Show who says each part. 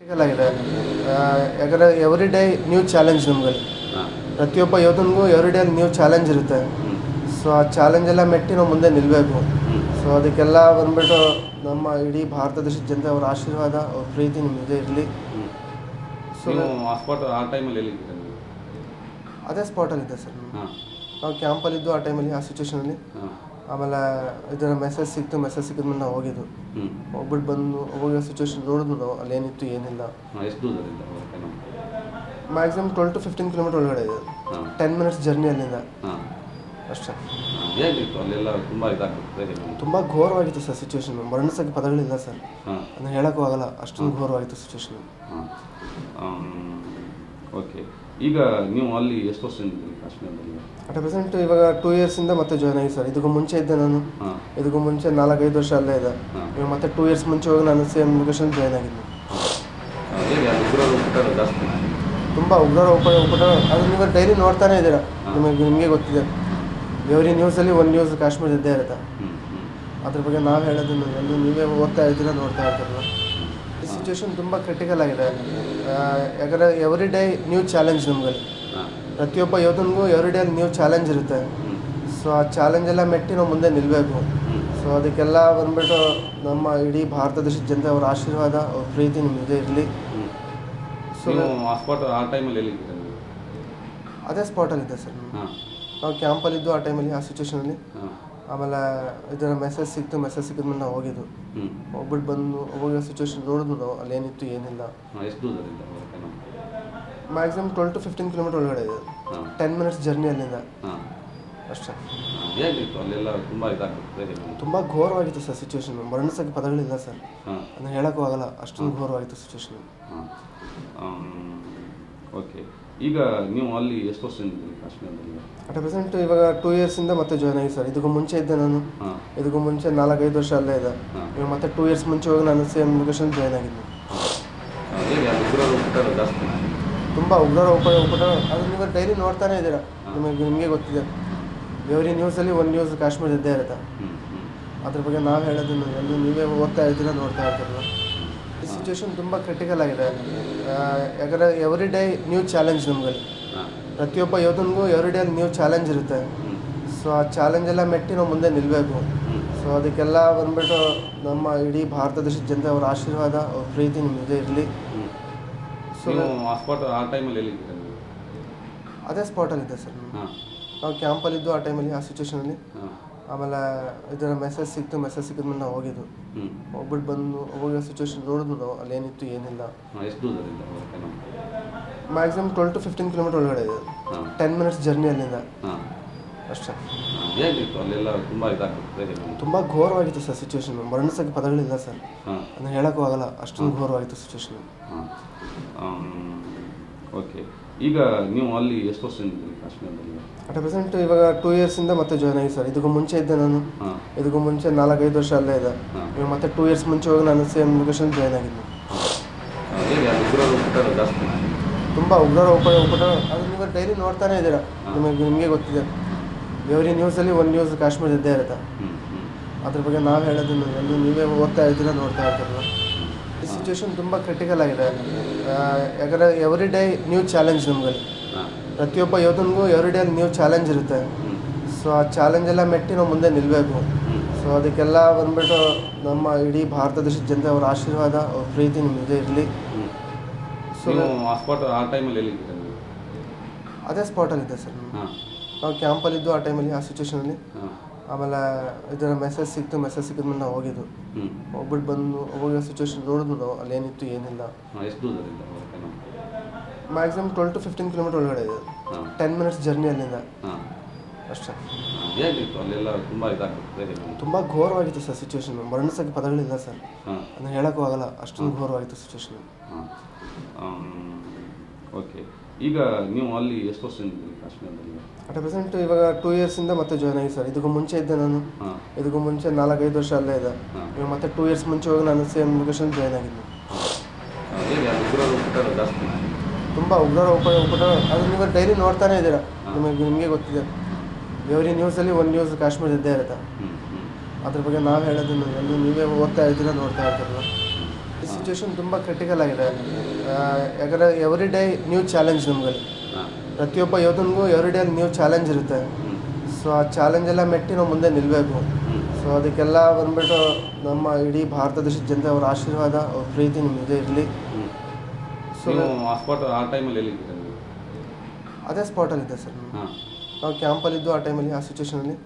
Speaker 1: ಆಗಿದೆ ಯಾಕಂದರೆ every day new challenge ನಮಗೆ.
Speaker 2: ಹಾಂ.
Speaker 1: ಪ್ರತಿಯೊಬ್ಬ ಯೋಧನಿಗೂ ಎವ್ರಿ ಡೇ ನ್ಯೂ ಚಾಲೆಂಜ್ ಇರುತ್ತೆ. ಸೊ ಆ ಚಾಲೆಂಜ್ ಎಲ್ಲ ಮೆಟ್ಟಿ ನಾವು ಮುಂದೆ ನಿಲ್ಲಬೇಕು ಸೊ ಅದಕ್ಕೆಲ್ಲ ಬಂದ್ಬಿಟ್ಟು ನಮ್ಮ ಇಡೀ ಭಾರತ ದೇಶದ ಜನತೆ ಅವರ ಆಶೀರ್ವಾದ ಅವ್ರ ಪ್ರೀತಿ ಇದೆ ಇರಲಿ. ಸೊ
Speaker 2: ಆ ಸ್ಪಾಟ್ ಆ ಟೈಮಲ್ಲಿ ಎಲ್ಲಿದ್ದೀರಾ ನೀವು?
Speaker 1: ಅದೇ ಸ್ಪಾಟಲ್ಲಿದ್ದೆ ಸರ್ ನಾವು ಕ್ಯಾಂಪಲ್ಲಿದ್ದು ಆ ಟೈಮಲ್ಲಿ ಆ ಸಿಚುವೇಶನಲ್ಲಿ ಆಮೇಲೆ ಇದರ ಮೆಸೇಜ್ ಸಿಕ್ತು ಮೆಸೇಜ್ ಸಿಕ್ಕಿದ್ಮೇಲೆ ನಾವು ಹೋಗಿದ್ದು ಹೋಗ್ಬಿಟ್ಟು ಬಂದು ಹೋಗಿರೋ ಸಿಚುವೇಶನ್ ನೋಡಿದ್ರು ನಾವು. ಅಲ್ಲಿ ಏನಿತ್ತು ಏನಿಲ್ಲ.
Speaker 2: ಹಾಂ ಎಷ್ಟು ದೂರದಿಂದ
Speaker 1: maximum twelve to fifteen kilometre ಒಳಗಡೆ ಇದೆ.
Speaker 2: ಹಾಂ.
Speaker 1: ಟೆನ್ ಮಿನಿಟ್ಸ್ ಜರ್ನಿ ಅಲ್ಲಿಂದ.
Speaker 2: ಹಾಂ.
Speaker 1: ಅಷ್ಟೇ.
Speaker 2: ಹೇಗಿತ್ತು? ಅಲ್ಲೆಲ್ಲ ತುಂಬ
Speaker 1: ಘೋರವಾಗಿತ್ತು ಸರ್ ಸಿಚುವೇಶನ್ ವರ್ಣಿಸೋಕ್ಕೆ ಪದಗಳಿಲ್ಲ ಸರ್.
Speaker 2: ಹಾಂ.
Speaker 1: ಅದನ್ನು ಹೇಳೋಕ್ಕೂ ಆಗಲ್ಲ. ಅಷ್ಟೊಂದು ಘೋರವಾಗಿತ್ತು ಸಿಚುವೇಶನ್
Speaker 2: ಹಾಂ. ಓಕೆ ಈಗ ನೀವು ಅಲ್ಲಿ ಎಷ್ಟು ವರ್ಷ ಕಾಶ್ಮೀರದಲ್ಲಿ?
Speaker 1: ಅಟ್ ಪ್ರೆಸೆಂಟ್ ಇವಾಗ ಟೂ ಇಯರ್ಸಿಂದ ಮತ್ತೆ ಜಾಯ್ನ್ ಆಗಿ ಸರ್ ಇದಕ್ಕೂ ಮುಂಚೆ ಇದ್ದೆ ನಾನು. ಇದಕ್ಕೂ ಮುಂಚೆ ನಾಲ್ಕೈದು ವರ್ಷ ಅಲ್ಲೇ ಇದೆ ಇವಾಗ ಮತ್ತೆ ಟೂ ಇಯರ್ಸ್ ಮುಂಚೆ ಹೋಗಿ ನಾನು ಸೇಮ್ ಲೊಕೇಶನ್ ಜಾಯ್ನ್ ಆಗಿದ್ದೆ. ತುಂಬ ಉಗ್ರರ ಉಪ ಉಪಟ ಅದು ನೀವು ಡೈಲಿ ನೋಡ್ತಾನೆ ಇದ್ದೀರಾ? ನಿಮಗೆ ನಿಮಗೆ ಗೊತ್ತಿದೆ. ಎವ್ರಿ ನ್ಯೂಸಲ್ಲಿ ಒಂದು ನ್ಯೂಸ್ ಕಾಶ್ಮೀರ ಇದ್ದೇ ಇರುತ್ತೆ. ಅದ್ರ ಬಗ್ಗೆ ನಾವು ಎಲ್ಲ ನೀವೇ ಓದ್ತಾ ಇದ್ದೀರಾ ನೋಡ್ತಾ ಇರ್ತೀರಲ್ಲ ಸಿಚುವೇಶನ್ ತುಂಬ ಕ್ರಿಟಿಕಲ್ ಆಗಿದೆ. ಯಾಕಂದರೆ ಎವ್ರಿ ಡೇ ನ್ಯೂ ಚಾಲೆಂಜ್
Speaker 2: ನಮಗಲ್ಲಿ
Speaker 1: ಪ್ರತಿಯೊಬ್ಬ ಯೋಧನಿಗೂ ಎವ್ರಿ ಡೇ ನ್ಯೂ ಚಾಲೆಂಜ್ ಇರುತ್ತೆ. ಸೊ ಆ ಚಾಲೆಂಜ್ ಎಲ್ಲ ಮೆಟ್ಟಿ ನಾವು ಮುಂದೆ ನಿಲ್ಲಬೇಕು ಸೊ ಅದಕ್ಕೆಲ್ಲ ಬಂದ್ಬಿಟ್ಟು ನಮ್ಮ ಇಡೀ ಭಾರತ ದೇಶದ ಜನತೆ ಅವರ ಆಶೀರ್ವಾದ ಅವ್ರ ಪ್ರೀತಿ ನಿಮ್ಮ ಇದೆ ಇರಲಿ. ಸೊ
Speaker 2: ಆ ಸ್ಪಾಟ್ ಆ ಟೈಮಲ್ಲಿ
Speaker 1: ಅದೇ ಸ್ಪಾಟಲ್ಲಿದ್ದೆ ಸರ್. ನಾವು ಕ್ಯಾಂಪಲ್ಲಿದ್ದು ಆ ಟೈಮಲ್ಲಿ ಆ ಸಿಚುವೇಶನಲ್ಲಿ ಆಮೇಲೆ ಇದರ ಮೆಸೇಜ್ ಸಿಕ್ತು ಮೆಸೇಜ್ ಸಿಕ್ಕಿದ್ಮೇಲೆ ನಾವು ಹೋಗಿದ್ದು ಹೋಗ್ಬಿಟ್ಟು ಬಂದು ಹೋಗಿರೋ ಸಿಚುವೇಶನ್ ನೋಡಿದ್ರು ನಾವು ಅಲ್ಲಿ ಏನಿತ್ತು ಏನಿಲ್ಲ.
Speaker 2: ಹಾಂ ಎಷ್ಟು ದೂರದಿಂದ ಹೋಗುತ್ತೆ ನಮ್ಮ
Speaker 1: maximum twelve to fifteen kilometre ಒಳಗಡೆ ಇದೆ.
Speaker 2: ಹಾಂ.
Speaker 1: ಟೆನ್ ಮಿನಿಟ್ಸ್ ಜರ್ನಿ ಅಲ್ಲಿಂದ.
Speaker 2: ಹಾಂ.
Speaker 1: ಅಷ್ಟೇ.
Speaker 2: ಹೇಗಿತ್ತು? ಅಲ್ಲೆಲ್ಲ ತುಂಬ
Speaker 1: ಘೋರವಾಗಿತ್ತು ಸರ್ ಸಿಚುವೇಶನ್ ವರ್ಣಿಸೋಕ್ಕೆ ಪದಗಳಿಲ್ಲ ಸರ್.
Speaker 2: ಹಾಂ.
Speaker 1: ಅದನ್ನು ಹೇಳೋಕ್ಕೂ ಆಗಲ್ಲ. ಅಷ್ಟೊಂದು ಘೋರವಾಗಿತ್ತು ಸಿಚುವೇಶನ್
Speaker 2: ಹಾಂ. ಓಕೆ ಈಗ ನೀವು ಅಲ್ಲಿ ಎಷ್ಟು ವರ್ಷ ಇದ್ದೀರಿ ಕಾಶ್ಮೀರದಲ್ಲಿ?
Speaker 1: ಅಟ್ ಪ್ರೆಸೆಂಟ್ ಇವಾಗ ಟೂ ಇಯರ್ಸಿಂದ ಮತ್ತೆ ಜಾಯ್ನ್ ಆಗಿ ಸರ್ ಇದಕ್ಕೂ ಮುಂಚೆ ಇದ್ದೆ ನಾನು.
Speaker 2: ಹಾಂ.
Speaker 1: ಇದಕ್ಕೂ ಮುಂಚೆ ನಾಲ್ಕೈದು ವರ್ಷ ಅಲ್ಲೇ ಇದೆ ಇವಾಗ ಮತ್ತೆ ಟೂ ಇಯರ್ಸ್ ಮುಂಚೆ ಹೋಗಿ ನಾನು ಸೇಮ್ ಲೊಕೇಶನ್ ಜಾಯ್ನ್ ಆಗಿದ್ದೆ.
Speaker 2: ಹೇಗೆ ಅಲ್ಲಿ ಉಗ್ರರು ಉಪಕಾರ ಜಾಸ್ತಿ?
Speaker 1: ತುಂಬ ಉಗ್ರರ ಉಪ ಉಪಟ ಅದು ನೀವು ಡೈಲಿ ನೋಡ್ತಾನೆ ಇದ್ದೀರಾ? ನಿಮಗೆ ನಿಮಗೆ ಗೊತ್ತಿದೆ. ಎವ್ರಿ ನ್ಯೂಸಲ್ಲಿ ಒಂದು ನ್ಯೂಸ್ ಕಾಶ್ಮೀರ ಇದ್ದೇ ಇರುತ್ತೆ.
Speaker 2: ಹ್ಞೂ ಹ್ಞೂ
Speaker 1: ಅದ್ರ ಬಗ್ಗೆ ನಾವು ಹೇಳೋದನ್ನು ಎಲ್ಲ ನೀವೇ ಓದ್ತಾ ಇರ್ತೀರ ನೋಡ್ತಾ ಇರ್ತೀರಲ್ಲ ಸಿಚುವೇಶನ್ ತುಂಬ ಕ್ರಿಟಿಕಲ್ ಆಗಿದೆ. ಯಾಕಂದರೆ ಎವ್ರಿ ಡೇ ನ್ಯೂ ಚಾಲೆಂಜ್
Speaker 2: ನಮಗಲ್ಲಿ
Speaker 1: ಪ್ರತಿಯೊಬ್ಬ ಯೋಧನಿಗೂ ಎವ್ರಿ ಡೇ ನ್ಯೂ ಚಾಲೆಂಜ್ ಇರುತ್ತೆ. ಸೊ ಆ ಚಾಲೆಂಜ್ ಎಲ್ಲ ಮೆಟ್ಟಿ ನಾವು ಮುಂದೆ ನಿಲ್ಲಬೇಕು ಸೊ ಅದಕ್ಕೆಲ್ಲ ಬಂದ್ಬಿಟ್ಟು ನಮ್ಮ ಇಡೀ ಭಾರತ ದೇಶದ ಜನತೆ ಅವರ ಆಶೀರ್ವಾದ ಅವ್ರ ಪ್ರೀತಿ ನಿಮ್ಮ ಇದೆ ಇರಲಿ ಸೊ
Speaker 2: ಆ ಟೈಮಲ್ಲಿ
Speaker 1: ಅದೇ ಸ್ಪಾಟಲ್ಲಿದ್ದೆ ಸರ್. ನಾವು ಕ್ಯಾಂಪಲ್ಲಿದ್ದು ಆ ಟೈಮಲ್ಲಿ ಆ ಸಿಚುವೇಶನಲ್ಲಿ ಆಮೇಲೆ ಇದರ ಮೆಸೇಜ್ ಸಿಕ್ತು ಮೆಸೇಜ್ ಸಿಕ್ಕಿದ್ಮೇಲೆ ನಾವು ಹೋಗಿದ್ದು ಹೋಗ್ಬಿಟ್ಟು ಬಂದು ಹೋಗೋ ಸಿಚುವೇಶನ್ ನೋಡಿದ್ರು ನಾವು. ಅಲ್ಲಿ ಏನಿತ್ತು ಏನಿಲ್ಲ.
Speaker 2: ಹಾಂ ಎಷ್ಟು ದೂರದಿಂದ ಹೋಗುತ್ತೆ
Speaker 1: maximum twelve to fifteen kilometre ಒಳಗಡೆ ಇದೆ.
Speaker 2: ಹಾಂ.
Speaker 1: ಟೆನ್ ಮಿನಿಟ್ಸ್ ಜರ್ನಿ ಅಲ್ಲಿಂದ.
Speaker 2: ಹಾಂ.
Speaker 1: ಅಷ್ಟೇ.
Speaker 2: ಹೇಗಿತ್ತು? ಅಲ್ಲೆಲ್ಲ ತುಂಬ
Speaker 1: ಘೋರವಾಗಿತ್ತು ಸರ್ ಸಿಚುವೇಶನ್ ವರ್ಣಿಸೋಕ್ಕೆ ಪದಗಳಿಲ್ಲ ಸರ್.
Speaker 2: ಹಾಂ.
Speaker 1: ಅದನ್ನು ಹೇಳೋಕ್ಕೂ ಆಗಲ್ಲ. ಅಷ್ಟೊಂದು ಘೋರವಾಗಿತ್ತು ಸಿಚುವೇಶನ್
Speaker 2: ಹಾಂ. ಓಕೆ ಈಗ ನೀವು ಅಲ್ಲಿ ಎಷ್ಟು ವರ್ಷ ಇದ್ದೀರಿ ಕಾಶ್ಮೀರದಲ್ಲಿ?
Speaker 1: ಅಟ್ ಪ್ರೆಸೆಂಟ್ ಇವಾಗ ಟೂ ಇಯರ್ಸಿಂದ ಮತ್ತೆ ಜಾಯ್ನ್ ಆಗಿ ಸರ್. ಇದಕ್ಕೂ ಮುಂಚೆ ಇದ್ದೆ ನಾನು.
Speaker 2: ಹಾಂ.
Speaker 1: ಇದಕ್ಕೂ ಮುಂಚೆ ನಾಲ್ಕೈದು ವರ್ಷ ಅಲ್ಲೇ ಇದೆ ಇವಾಗ ಮತ್ತೆ ಟೂ ಇಯರ್ಸ್ ಮುಂಚೆ ಹೋಗಿ ನಾನು ಸೇಮ್ ಲೊಕೇಶನ್ ಜಾಯ್ನ್ ಆಗಿದ್ದೆ.
Speaker 2: ಹೇಗೆ ಅಲ್ಲಿ ಉಗ್ರರು ಜಾಸ್ತಿ?
Speaker 1: ತುಂಬ ಉಗ್ರರ ಉಪ ಉಪಟ ಅದು ನೀವು ಡೈಲಿ ನೋಡ್ತಾನೆ ಇದ್ದೀರಾ? ನಿಮಗೆ ನಿಮಗೆ ಗೊತ್ತಿದೆ. ಎವ್ರಿ ನ್ಯೂಸಲ್ಲಿ ಒಂದು ನ್ಯೂಸ್ ಕಾಶ್ಮೀರ ಇದ್ದೇ ಇರುತ್ತೆ.
Speaker 2: ಹ್ಞೂ ಹ್ಞೂ
Speaker 1: ಅದ್ರ ಬಗ್ಗೆ ನಾವು ಹೇಳೋದನ್ನು ಎಲ್ಲ ನೀವೇ ಓದ್ತಾ ಇರ್ತೀರ ನೋಡ್ತಾ ಇರ್ತೀರಲ್ಲ ಸಿಚುವೇಶನ್ ತುಂಬ ಕ್ರಿಟಿಕಲ್ ಆಗಿದೆ. ಯಾಕಂದರೆ ಎವ್ರಿ ಡೇ ನ್ಯೂ ಚಾಲೆಂಜ್
Speaker 2: ನಮಗಲ್ಲಿ
Speaker 1: ಪ್ರತಿಯೊಬ್ಬ ಯೋಧನಿಗೂ ಎವ್ರಿ ಡೇ ನ್ಯೂ ಚಾಲೆಂಜ್ ಇರುತ್ತೆ. ಸೊ ಆ ಚಾಲೆಂಜ್ ಎಲ್ಲ ಮೆಟ್ಟಿ ನಾವು ಮುಂದೆ ನಿಲ್ಲಬೇಕು ಸೊ ಅದಕ್ಕೆಲ್ಲ ಬಂದ್ಬಿಟ್ಟು ನಮ್ಮ ಇಡೀ ಭಾರತ ದೇಶದ ಜನತೆ ಅವರ ಆಶೀರ್ವಾದ ಅವ್ರ ಪ್ರೀತಿ ಇದೆ ಇರಲಿ. ಸೊ
Speaker 2: ಆ ಸ್ಪಾಟ್ ಆ ಟೈಮಲ್ಲಿ
Speaker 1: ಅದೇ ಸ್ಪಾಟಲ್ಲಿದ್ದೆ ಸರ್ ನಾವು ಕ್ಯಾಂಪಲ್ಲಿದ್ದು ಆ ಟೈಮಲ್ಲಿ ಆ ಸಿಚುವೇಶನಲ್ಲಿ ಆಮೇಲೆ ಇದರ ಮೆಸೇಜ್ ಸಿಕ್ತು ಮೆಸೇಜ್ ಸಿಕ್ಕಿದ್ಮೇಲೆ ನಾವು ಹೋಗಿದ್ದು. ಹೋಗ್ಬಿಟ್ಟು ಬಂದು ಹೋಗಿರೋ ಸಿಚುವೇಶನ್ ನೋಡಿದ್ರು ನಾವು ಅಲ್ಲಿ ಏನಿತ್ತು ಏನಿಲ್ಲ.
Speaker 2: ಹಾಂ ಎಷ್ಟು ದೂರದಿಂದ
Speaker 1: maximum twelve to fifteen kilometre ಒಳಗಡೆ ಇದೆ.
Speaker 2: ಹಾಂ.
Speaker 1: ಟೆನ್ ಮಿನಿಟ್ಸ್ ಜರ್ನಿ ಅಲ್ಲಿಂದ.
Speaker 2: ಹಾಂ.
Speaker 1: ಅಷ್ಟೇ.
Speaker 2: ಹೇಗಿತ್ತು? ಅಲ್ಲೆಲ್ಲ ತುಂಬ ಇದಾಗ್ತದೆ ಹೇಗೆ?
Speaker 1: ತುಂಬ ಘೋರವಾಗಿತ್ತು ಸರ್ ಸಿಚುವೇಶನ್ ವರ್ಣಿಸೋಕ್ಕೆ ಪದಗಳಿಲ್ಲ ಸರ್.
Speaker 2: ಹಾಂ.
Speaker 1: ಅದನ್ನು ಹೇಳೋಕ್ಕೂ ಆಗಲ್ಲ ಅಷ್ಟೊಂದು ಘೋರವಾಗಿತ್ತು ಸಿಚುವೇಶನ್
Speaker 2: ಹಾಂ. ಓಕೆ. ಈಗ ನೀವು ಅಲ್ಲಿ ಎಷ್ಟು ವರ್ಷ ಕಾಶ್ಮೀರದಲ್ಲಿ?
Speaker 1: ಅಟ್ ಪ್ರೆಸೆಂಟ್ ಇವಾಗ ಟೂ ಇಯರ್ಸಿಂದ ಮತ್ತೆ ಜಾಯ್ನ್ ಆಗಿ ಸರ್ ಇದಕ್ಕೂ ಮುಂಚೆ ಇದ್ದೆ ನಾನು. ಇದಕ್ಕೂ ಮುಂಚೆ ನಾಲ್ಕೈದು ವರ್ಷ ಅಲ್ಲೇ ಇದೆ ಇವಾಗ ಮತ್ತೆ ಟೂ ಇಯರ್ಸ್ ಮುಂಚೆ ಹೋಗಿ ನಾನು ಸೇಮ್ ಲೊಕೇಶನ್ ಜಾಯ್ನ್ ಆಗಿದ್ದೆ. ತುಂಬ ಉಗ್ರರ ಉಪ ಉಪಟ ಅದು ನೀವು ಡೈಲಿ ನೋಡ್ತಾನೆ ಇದ್ದೀರಾ? ನಿಮಗೆ ನಿಮಗೆ ಗೊತ್ತಿದೆ. ಎವ್ರಿ ನ್ಯೂಸಲ್ಲಿ ಒಂದು ನ್ಯೂಸ್ ಕಾಶ್ಮೀರ ಇದ್ದೇ ಇರುತ್ತೆ. ಅದ್ರ ಬಗ್ಗೆ ನಾವು ಹೇಳೋದನ್ನು ನೀವೇ ಓದ್ತಾ ಇದ್ದೀರಾ ನೋಡ್ತಾ ಇರ್ತೀರಲ್ಲ ಈ ಸಿಚುವೇಶನ್ ತುಂಬ ಕ್ರಿಟಿಕಲ್ ಆಗಿದೆ. ಯಾಕಂದರೆ ಎವ್ರಿ ಡೇ ನ್ಯೂ ಚಾಲೆಂಜ್ ನಮಗೆ
Speaker 2: ಹಾಂ.
Speaker 1: ಪ್ರತಿಯೊಬ್ಬ ಯೋಧನಿಗೂ ಎವ್ರಿ ಡೇ ನ್ಯೂ ಚಾಲೆಂಜ್ ಇರುತ್ತೆ. ಸೊ ಆ ಚಾಲೆಂಜ್ ಎಲ್ಲ ಮೆಟ್ಟಿ ನಾವು ಮುಂದೆ ನಿಲ್ಲಬೇಕು ಸೊ ಅದಕ್ಕೆಲ್ಲ ಬಂದ್ಬಿಟ್ಟು ನಮ್ಮ ಇಡೀ ಭಾರತ ದೇಶದ ಜನತೆ ಅವ್ರ ಆಶೀರ್ವಾದ ಅವ್ರ ಪ್ರೀತಿ ಇದೆ ಇರಲಿ. ಸೊ
Speaker 2: ಆ ಸ್ಪಾಟ್ ಆ ಟೈಮಲ್ಲಿ ನೀವು?
Speaker 1: ಅದೇ ಸ್ಪಾಟಲ್ಲಿದ್ದೆ ಸರ್. ನಾವು ಕ್ಯಾಂಪಲ್ಲಿದ್ದು ಆ ಟೈಮಲ್ಲಿ ಆ ಸಿಚುವೇಶನಲ್ಲಿ